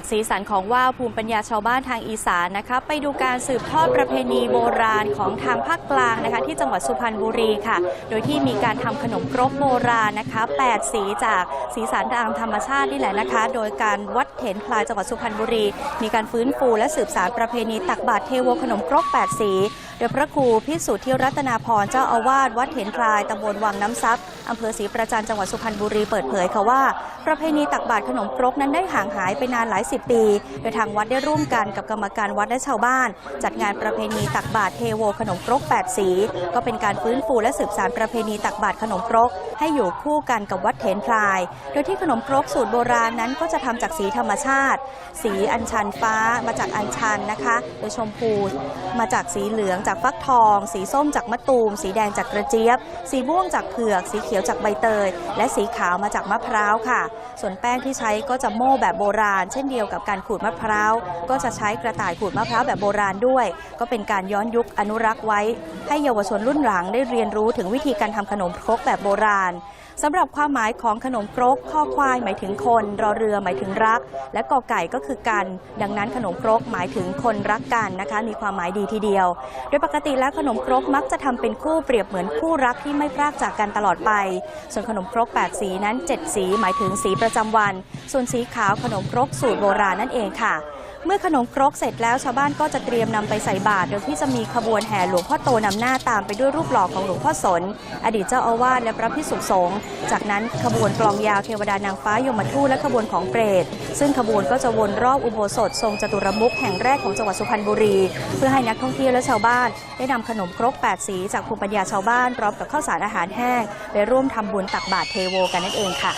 จากสีสันของว่าวภูมิปัญญาชาวบ้านทางอีสานนะคะ ไปดูการสืบทอดประเพณีโบราณของทางภาคกลางนะคะ ที่จังหวัดสุพรรณบุรีค่ะ โดยที่มีการทำขนมครกโบราณนะคะ 8 สีจากสีสันทางธรรมชาตินี่แหละนะคะ โดยการวัดเถนพลายจังหวัดสุพรรณบุรี มีการฟื้นฟูและสืบสานประเพณีตักบาตรเทโวขนมครก 8 สี โดยพระครูพิสุทธิรัตนาพรเจ้าอาวาสวัดเถนพลายตำบลวังน้ำซับอำเภอศรีประจันจังหวัดสุพรรณบุรีเปิดเผยค่ะว่า ประเพณีตักบาตรขนมครกนั้นได้ห่างหายไปนานหลายสิบปี โดยทางวัดได้ร่วมกันกับกรรมการวัดและชาวบ้าน จัดงานประเพณีตักบาตรเทโวขนมครก 8 สี ก็เป็นการฟื้นฟูและสืบสานประเพณีตักบาตรขนมครก ให้อยู่คู่กันกับวัดเถนพลาย โดยที่ขนมครกสูตรโบราณนั้นก็จะทำจากสีธรรมชาติ สีอัญชันฟ้ามาจากอัญชันนะคะ โดยชมพูมาจากสีเหลืองจากากฟักทอง สีส้มจากมะตูม สีแดงจากกระเจี๊ยบ สีม่วงจากเผือก สีเขียวจากใบเตย และสีขาวมาจากมะพร้าวค่ะ ส่วนแป้งที่ใช้ก็จะโม่แบบโบราณ เช่นเดียวกับการขูดมะพร้าว ก็จะใช้กระต่ายขูดมะพร้าวแบบโบราณด้วย ก็เป็นการย้อนยุคอนุรักษ์ไว้ ให้เยาวชนรุ่นหลังได้เรียนรู้ถึงวิธีการทำขนมครกแบบโบราณ สำหรับความหมายของขนมครกข้อควายหมายถึงคน รอเรือหมายถึงรัก และกอไก่ก็คือกัน ดังนั้นขนมครกหมายถึงคนรักกันนะคะ มีความหมายดีทีเดียว โดยปกติแล้วขนมครกมักจะทำเป็นคู่เปรียบเหมือนคู่รักที่ไม่พรากจากกันตลอดไป ส่วนขนมครก 8 สีนั้น 7 สี หมายถึงสีประจำวัน ส่วนสีขาวขนมครกสูตรโบราณนั่นเองค่ะ เมื่อขนมครกเสร็จแล้วชาวบ้านก็จะเตรียมนำไปใส่บาตรโดยที่จะมีขบวนแห่หลวงพ่อโตนำหน้าตามไปด้วยรูปหล่อของหลวงพ่อสน อดีตเจ้าอาวาสและพระพิสุสงฆ์จากนั้นขบวนกลองยาวเทวดานางฟ้ายมทูตและขบวนของเปรต ซึ่งขบวนก็จะวนรอบอุโบสถทรงจตุรมุขแห่งแรกของจังหวัดสุพรรณบุรี เพื่อให้นักท่องเที่ยวและชาวบ้าน ได้นำขนมครก 8 สีจากภูมิปัญญาชาวบ้านพร้อมกับข้าวสารอาหารแห้งไปร่วมทำบุญตักบาตรเทโวกันนั่นเองค่ะ